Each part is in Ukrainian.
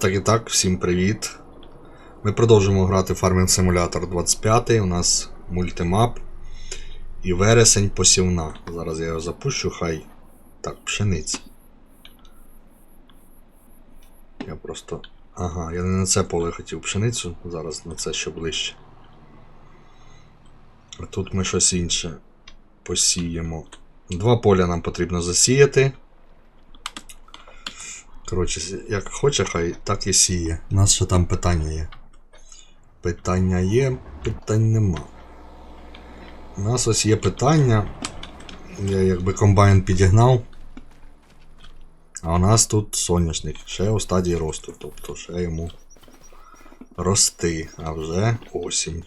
Так і так, всім привіт. Ми продовжуємо грати Farming Simulator 25. У нас мультимап і вересень посівна. Зараз я його запущу, хай. Так, пшениця. Я просто. Ага, я не на це поле хотів пшеницю, зараз на це ще ближче. А тут ми щось інше посіємо. Два поля нам потрібно засіяти. Коротше, як хоче, хай так і сіє. У нас ще там питання є. Питання є, питань нема. У нас ось є питання. Я якби комбайн підігнав. А у нас тут соняшник ще у стадії росту, тобто ще йому рости, а вже осінь.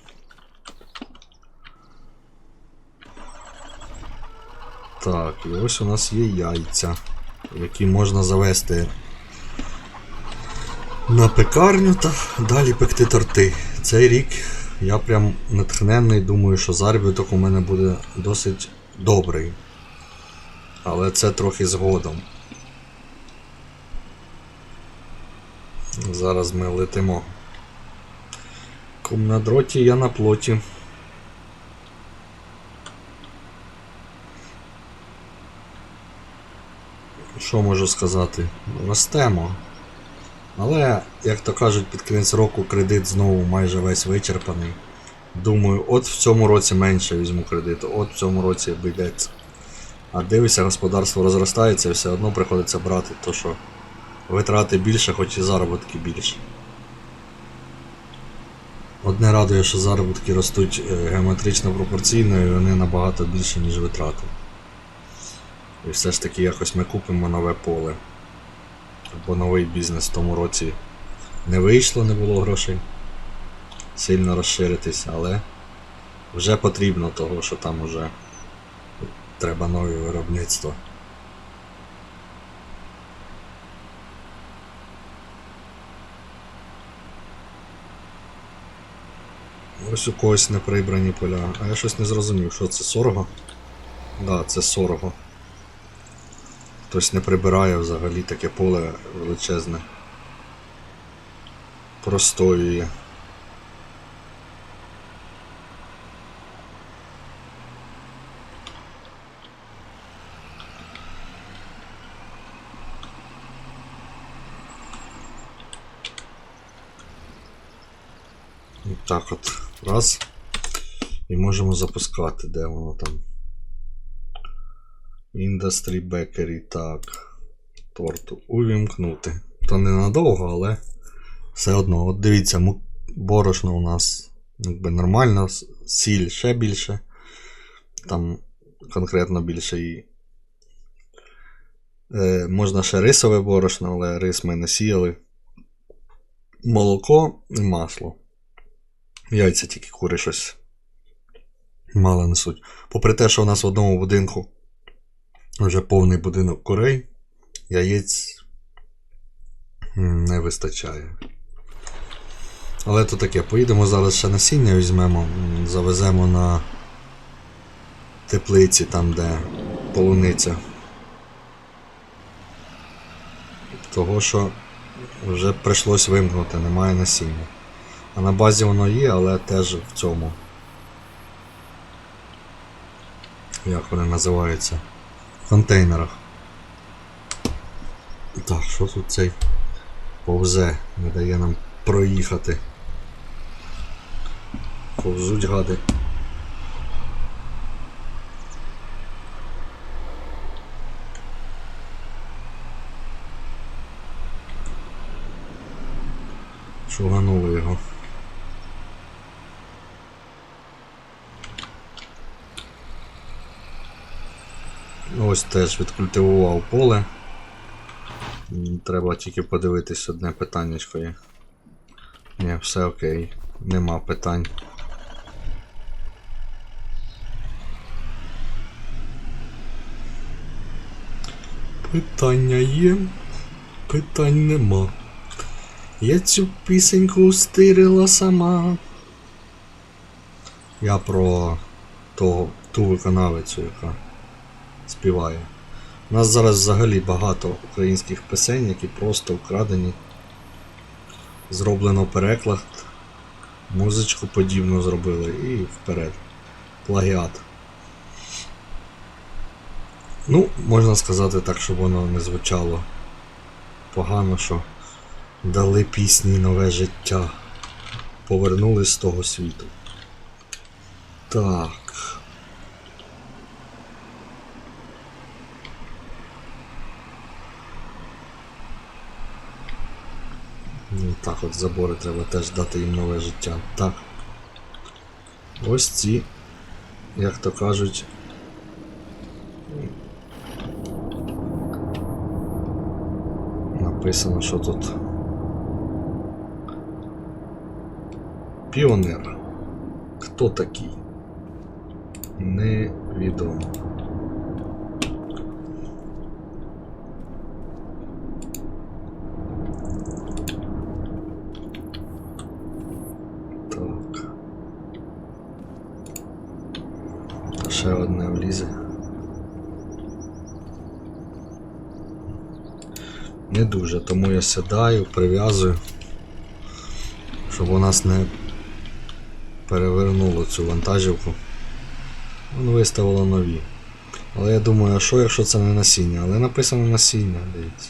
Так, і ось у нас є яйця, які можна завести на пекарню та далі пекти торти. Цей рік я прям натхненний, думаю, що заробіток у мене буде досить добрий. Але це трохи згодом. Зараз ми летимо. Кум на дроті, я на плоті. Що можу сказати? Ростемо. Але, як то кажуть, під кінець року кредит знову майже весь вичерпаний. Думаю, от в цьому році менше візьму кредиту, от в цьому році обійдеться. А дивишся, господарство розростається і все одно приходиться брати, то що витрати більше, хоч і заробітки більше. Одне радує, що заробітки ростуть е, геометрично пропорційно і вони набагато більше, ніж витрати. І все ж таки якось ми купимо нове поле. Бо новий бізнес в тому році не вийшло, не було грошей сильно розширитись, але вже потрібно того, що там уже треба нові виробництва. Ось у когось не прибрані поля. А я щось не зрозумів, що це сорго? Да, це сорго. Хтось не прибирає взагалі таке поле величезне. Простоює. Так от. Раз. І можемо запускати, де воно там. Industry Bakery, так. Торту увімкнути. То ненадовго, але все одно. От дивіться, борошно у нас якби нормально, сіль ще більше. Там конкретно більше і. Е, можна ще рисове борошно, але рис ми не сіяли. Молоко і масло. Яйця тільки кури щось мало несуть. Попри те, що у нас в одному будинку вже повний будинок курей, яєць не вистачає. Але то таке, поїдемо зараз ще насіння візьмемо, завеземо на теплиці, там де полуниця. Того, що вже прийшлось вимкнути, немає насіння. А на базі воно є, але теж в цьому. Як вони називаються? Контейнерах. Так, що тут цей повзе, не дає нам проїхати. Повзуть гади. Шуганули його. Ось теж відкультивував поле. Треба тільки подивитись одне питаннячко є. Ні, все окей. Нема питань. Питання є, питань нема. Я цю пісеньку стирила сама. Я про того, ту виконавицю, яка співає. У нас зараз взагалі багато українських пісень, які просто вкрадені зроблено переклад, музичку подібну зробили і вперед. Плагіат. Ну, можна сказати так, щоб воно не звучало погано, що дали пісні нове життя. Повернулись з того світу. Так. Ну, так от забори треба теж дати їм нове життя. Так. Ось ці, як то кажуть. Написано, що тут. Піонер. Хто такий? Невідомо. Так. Ще одне влізе. Не дуже, тому я сідаю, прив'язую, щоб у нас не перевернуло цю вантажівку. Воно виставило нові. Але я думаю, а що якщо це не насіння? Але написано насіння, дивіться.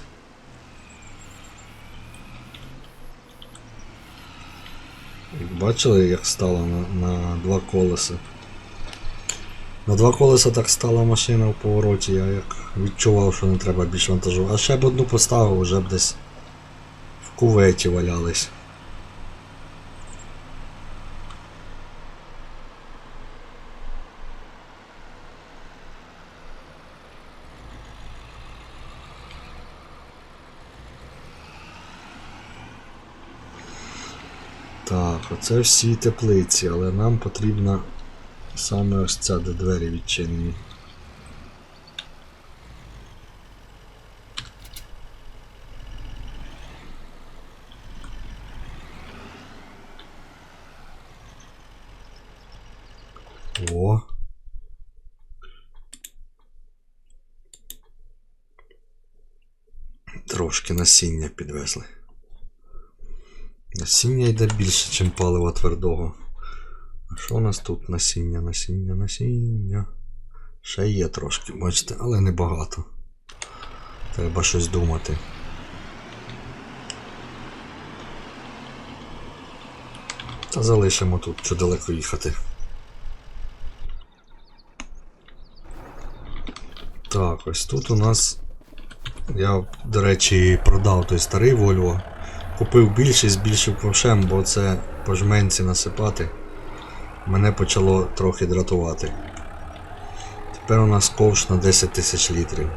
Бачили, як стало на, на два колеса? На два колеса так стала машина в повороті, я як відчував, що не треба більше вантажу. А ще б одну поставив, вже б десь в куветі валялись. Так, оце всі теплиці, але нам потрібна саме ось ця, де двері відчинені. О. Трошки насіння підвезли. Насіння йде більше, ніж палива твердого. Що у нас тут? Насіння, насіння, насіння. Ще є трошки, бачите, але не багато. Треба щось думати. Та залишимо тут, що далеко їхати. Так, ось тут у нас. Я, до речі, продав той старий Volvo. Купив більший, збільшив ковшем, бо це по жменці насипати. Мене почало трохи дратувати. Тепер у нас ковш на 10 тисяч літрів.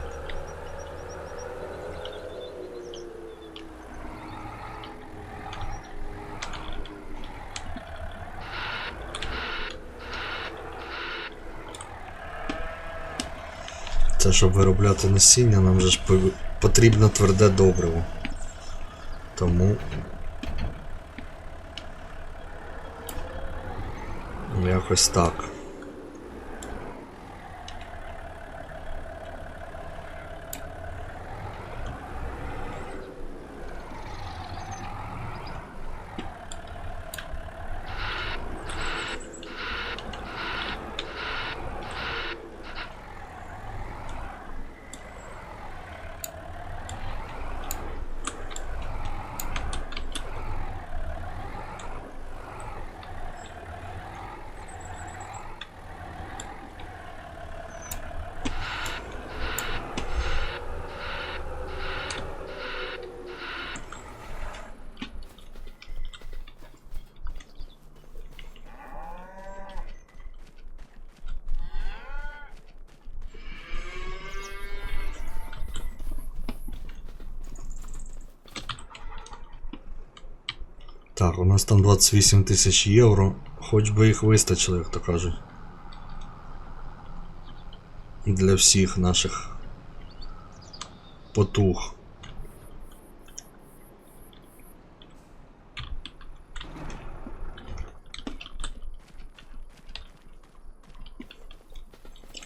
Це щоб виробляти насіння, нам же ж потрібно тверде добриво. Тому якось так. Так, у нас там 28 тисяч євро. Хоч би їх вистачило, як то кажуть. Для всіх наших потуг.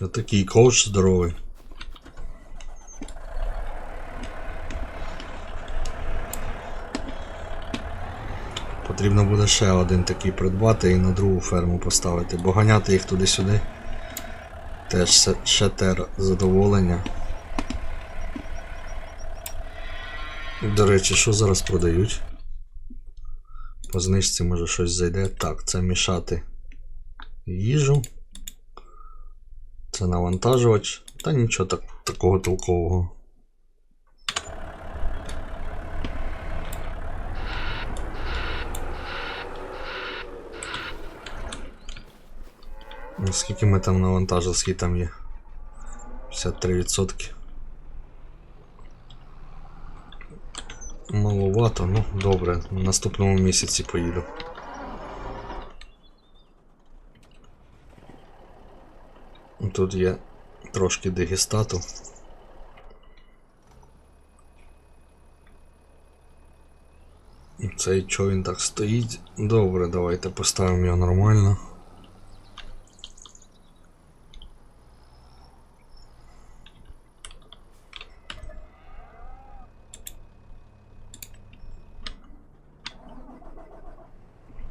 Отакий ковш здоровий. Потрібно буде ще один такий придбати і на другу ферму поставити, бо ганяти їх туди-сюди. Теж ще, ще те задоволення. До речі, що зараз продають? По знижці може щось зайде. Так, це мішати їжу. Це навантажувач. Та нічого так, такого толкового. Скільки ми там навантажили, скільки там є? 53%. Маловато, ну добре, в наступному місяці поїду. Тут є трошки дегістату. Цей чо він так стоїть. Добре, давайте поставимо його нормально.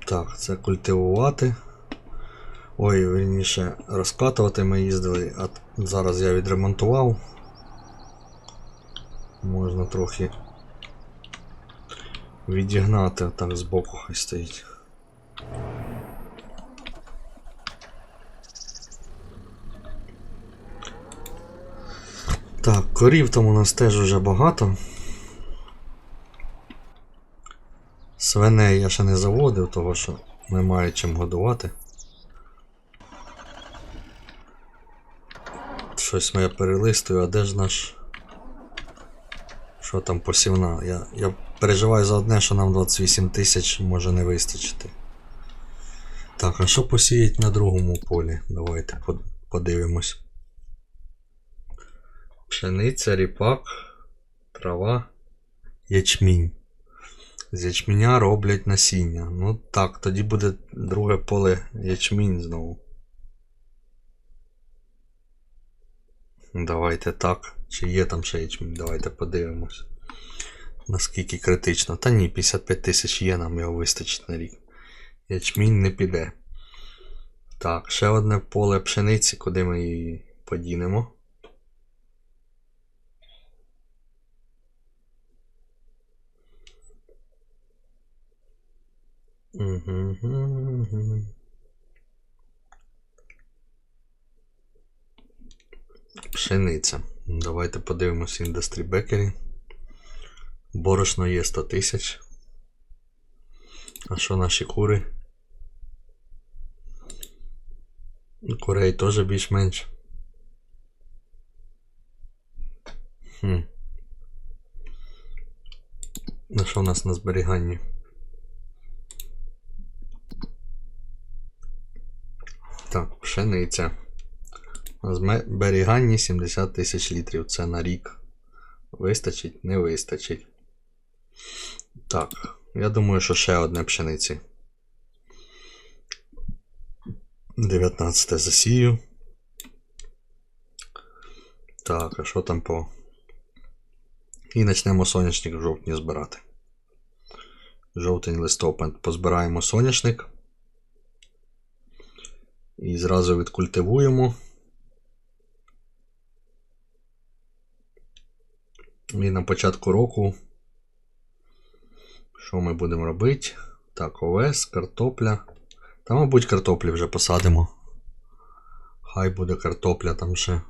Так, це культивувати. Ой, вірніше, розкатувати ми їздили, а зараз я відремонтував. Можна трохи відігнати, так збоку хай стоїть. Так, корів там у нас теж уже багато. Свиней я ще не заводив, того що немає чим годувати. Щось моє перелистую, а де ж наш. Що там посівна? Я, я переживаю за одне, що нам 28 тисяч може не вистачити. Так, а що посіять на другому полі? Давайте подивимось. Пшениця, ріпак, трава, ячмінь. З ячменя роблять насіння. Ну так, тоді буде друге поле ячмінь знову. Давайте так. Чи є там ще ячмінь? Давайте подивимось. Наскільки критично. Та ні, 55 тисяч є, нам його вистачить на рік. Ячмінь не піде. Так, ще одне поле пшениці, куди ми її подінемо. Пшениця. Давайте подивимось індустрі бекері. Борошно є 100 тисяч. А що наші кури? Курей теж більш-менш. Хм. На що в нас на зберіганні? Так, пшениця. На зберіганні 70 тисяч літрів. Це на рік. Вистачить, не вистачить. Так, я думаю, що ще одне пшениці. 19 засію. Так, а що там по. І почнемо соняшник в жовтні збирати. Жовтень листопад позбираємо соняшник. І зразу відкультивуємо. І на початку року. Що ми будемо робити? Так, овес, картопля. Та, мабуть, картоплі вже посадимо. Хай буде картопля, там ще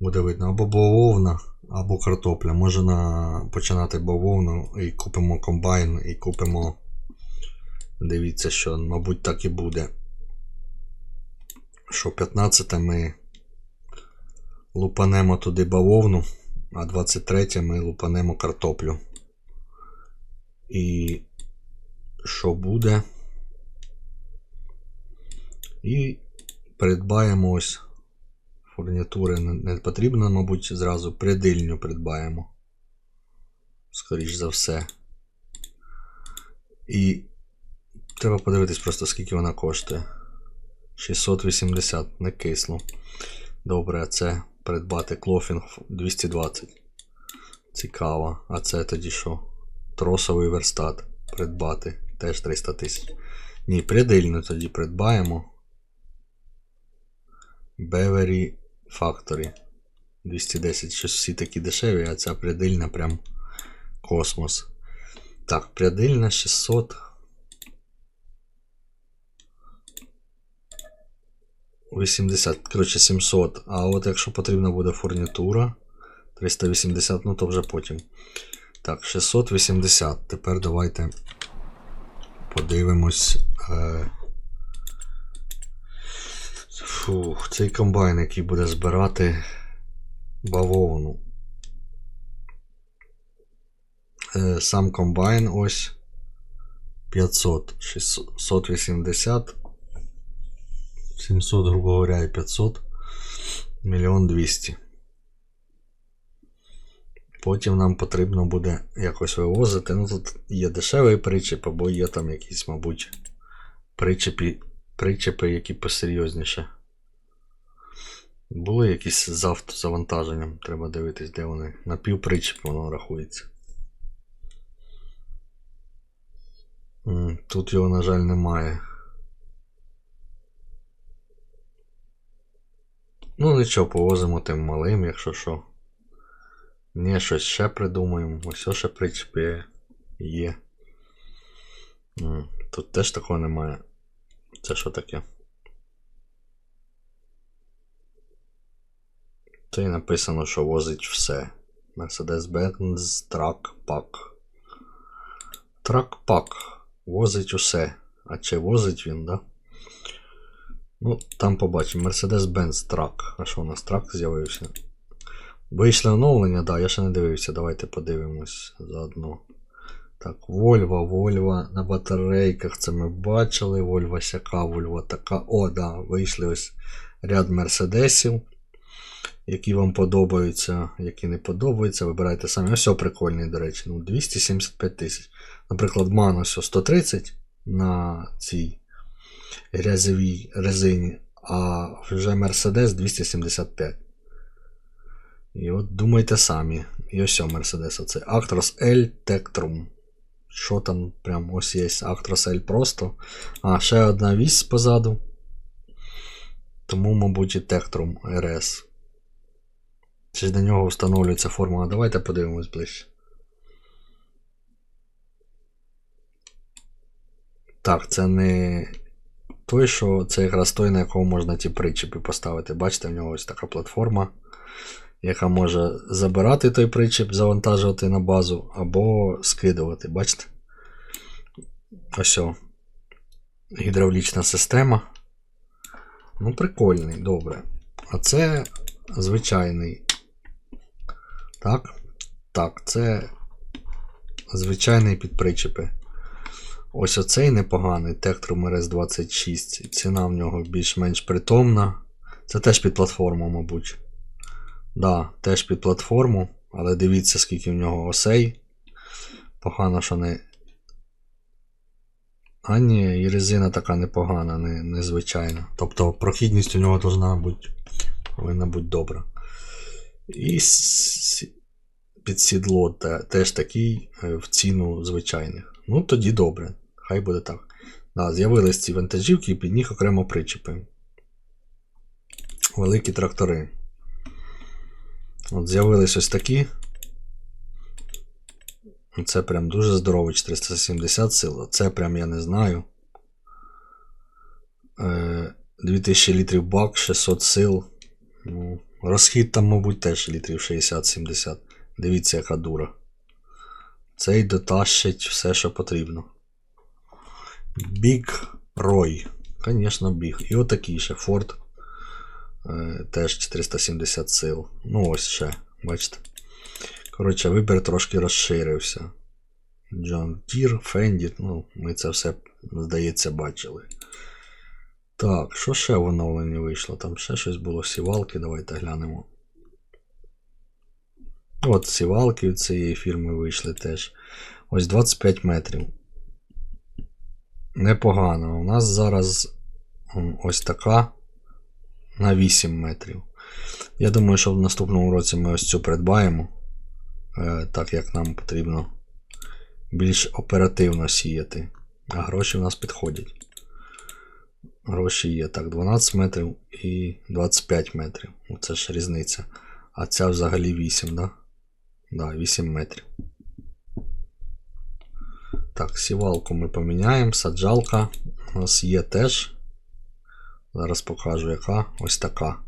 буде видно. Або бавовна, або картопля. Можна починати бавовну і купимо комбайн, і купимо. Дивіться, що, мабуть, так і буде. Що 15 ми лупанемо туди бавовну, а 23 ми лупанемо картоплю. І що буде? І придбаємо ось фурнітури. Не потрібно, мабуть, зразу придильню придбаємо. Скоріш за все. І треба подивитись просто, скільки вона коштує. 680 не кисло. Добре, а це придбати клофінг 220. Цікаво. А це тоді що? Тросовий верстат придбати. теж 300 тисяч. Ні, придильну тоді придбаємо. Beverly Factory. 210. Щось всі такі дешеві, а ця прядильна прям космос. Так, прядильна 600. 80, коротше 700. А от якщо потрібна буде фурнітура 380, ну то вже потім. Так, 680. Тепер давайте подивимось. Е... Фух, цей комбайн, який буде збирати бавовну. Е, сам комбайн ось 500, 680, 700, грубо говоря, і 500, мільйон 200. Потім нам потрібно буде якось вивозити. Ну тут є дешевий причеп, або є там якісь, мабуть, причепи, причепи, які посерйозніше. Були якісь з автозавантаженням, треба дивитись, де вони. На півпричеп воно рахується. Тут його, на жаль, немає. Ну, нічого, повозимо тим малим, якщо що. Ні, щось ще придумаємо. Ось ще причепи є. Тут теж такого немає. Це що таке? Це і написано, що возить все. Mercedes-Benz Truck Pack. Truck Pack. Возить усе. А чи возить він, да? Ну, там побачимо. Mercedes-Benz Truck. А що у нас трак з'явився? Вийшли оновлення, да, я ще не дивився. Давайте подивимось заодно. Так, Volvo, Volvo на батарейках це ми бачили. Volvo сяка, Volvo така. О, да, вийшли ось ряд мерседесів, які вам подобаються, які не подобаються. Вибирайте самі. Ось прикольний, до речі. Ну, 275 тисяч. Наприклад, ось 130 на цій грязевій резині, а вже Mercedes 275. І от думайте самі. І ось Mercedes оце. Actros L Tektrum. Що там прям ось є Actros L просто. А, ще одна вісь позаду. Тому, мабуть, і Tektrum RS. Чи до нього встановлюється формула? Давайте подивимось ближче. Так, це не той, що це якраз той, на якого можна ті причепи поставити. Бачите, в нього ось така платформа, яка може забирати той причеп, завантажувати на базу, або скидувати. Бачите? Ось. о. Гідравлічна система. Ну, прикольний, добре. А це звичайний. Так. Так, це звичайний підпричепи. Ось оцей непоганий Tektrum RS26. Ціна в нього більш-менш притомна. Це теж під платформу, мабуть. Да, теж під платформу, але дивіться, скільки в нього осей. Погано, що не. А ні, і резина така непогана, не, незвичайна. Тобто прохідність у нього должна бути, повинна бути добра. І під сідло теж такий е, в ціну звичайних. Ну, тоді добре. Хай буде так. Да, з'явились ці вантажівки і під них окремо причепи. Великі трактори. От з'явились ось такі. Це прям дуже здоровий 470 сил. Це прям я не знаю. Е, 2000 літрів бак, 600 сил. Ну, розхід там, мабуть, теж літрів 60-70. Дивіться, яка дура. Цей дотащить все, що потрібно. Big Roy. Звісно, Big. І отакий ще Ford. Е, теж 470 сил. Ну, ось ще, бачите. Коротше, вибір трошки розширився. John Deere, Fendi, ну, ми це все, здається, бачили. Так, що ще в оновленні вийшло? Там ще щось було сівалки, давайте глянемо. От сівалки від цієї фірми вийшли теж. Ось 25 метрів. Непогано. У нас зараз ось така на 8 метрів. Я думаю, що в наступному році ми ось цю придбаємо. Е, так як нам потрібно більш оперативно сіяти. А гроші в нас підходять. Гроші є. Так, 12 метрів і 25 метрів. Оце ж різниця. А ця взагалі 8, да? Да, 8 метрів. Так, сівалку ми поміняємо. Саджалка у нас є теж. Зараз покажу, яка. Ось така.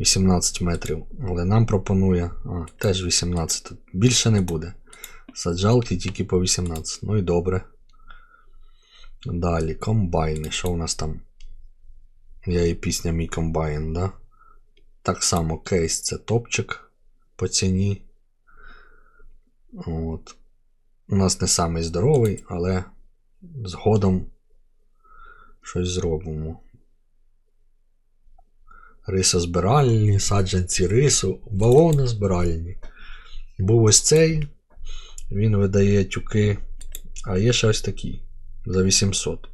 18 метрів. Але нам пропонує. А, теж 18. Тут більше не буде. Саджалки тільки по 18. Ну і добре. Далі, комбайни. Що у нас там? Я і пісня мій комбайн, да? Так само кейс це топчик по ціні. От. У нас не самий здоровий, але згодом щось зробимо. Рисозбиральні, саджанці рису, балонозбиральні. Був ось цей, він видає тюки, а є ще ось такий за 800.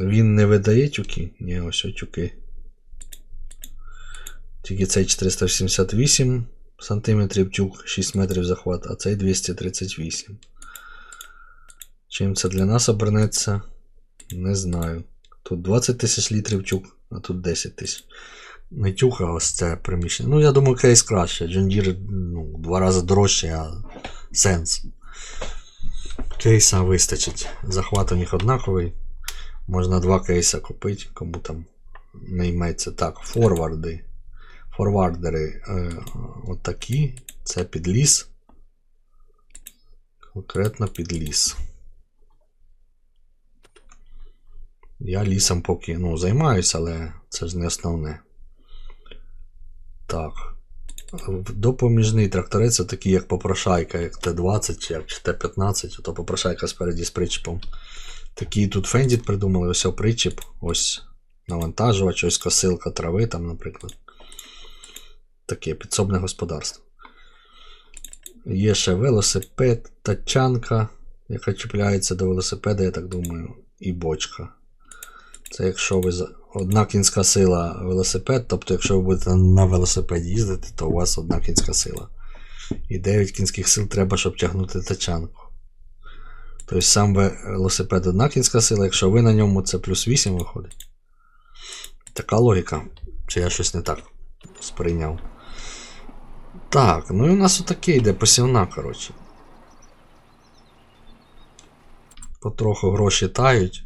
Він не видає тюки? Ні, ось тюки. Тільки цей 488 см тюк, 6 метрів захват, а цей 238. Чим це для нас обернеться? Не знаю. Тут 20 тисяч літрів тюк, а тут 10 тисяч. Не тюк, а ось це приміщення. Ну, я думаю, кейс краще. John Deere ну, два рази дорожче, а сенс. Кейса вистачить. Захват у них однаковий. Можна два кейса купити, кому там не йметься. Так, форварди. Форвардери е, от такі. Це підліс. Конкретно підліс. Я лісом поки ну, займаюся, але це ж не основне. Так. Допоміжний тракторець це такий, як попрошайка, як Т-20 чи як Т-15, ото попрошайка спереді з причепом. Такий тут фендіт придумали, ось причіп, ось навантажувач, ось косилка трави там, наприклад. Таке підсобне господарство. Є ще велосипед, тачанка, яка чіпляється до велосипеда, я так думаю, і бочка. Це якщо ви одна кінська сила велосипед, тобто якщо ви будете на велосипеді їздити, то у вас одна кінська сила. І 9 кінських сил треба, щоб тягнути тачанку. Тобто сам велосипед одна кінська сила, якщо ви на ньому, це плюс 8 виходить. Така логіка. Чи я щось не так сприйняв. Так, ну і у нас отаке йде посівна, коротше. Потроху гроші тають.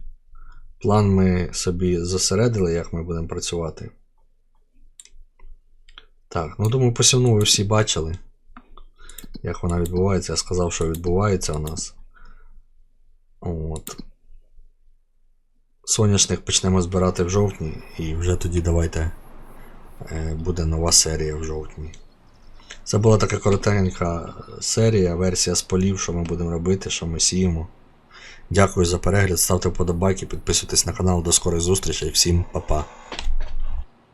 План ми собі зосередили, як ми будемо працювати. Так, ну думаю, посівну ви всі бачили. Як вона відбувається. Я сказав, що відбувається у нас. От. Соняшник почнемо збирати в жовтні, і вже тоді давайте е, буде нова серія в жовтні. Це була така коротенька серія, версія з полів, що ми будемо робити, що ми сіємо. Дякую за перегляд, ставте вподобайки, підписуйтесь на канал. До скорих зустрічей. Всім па-па.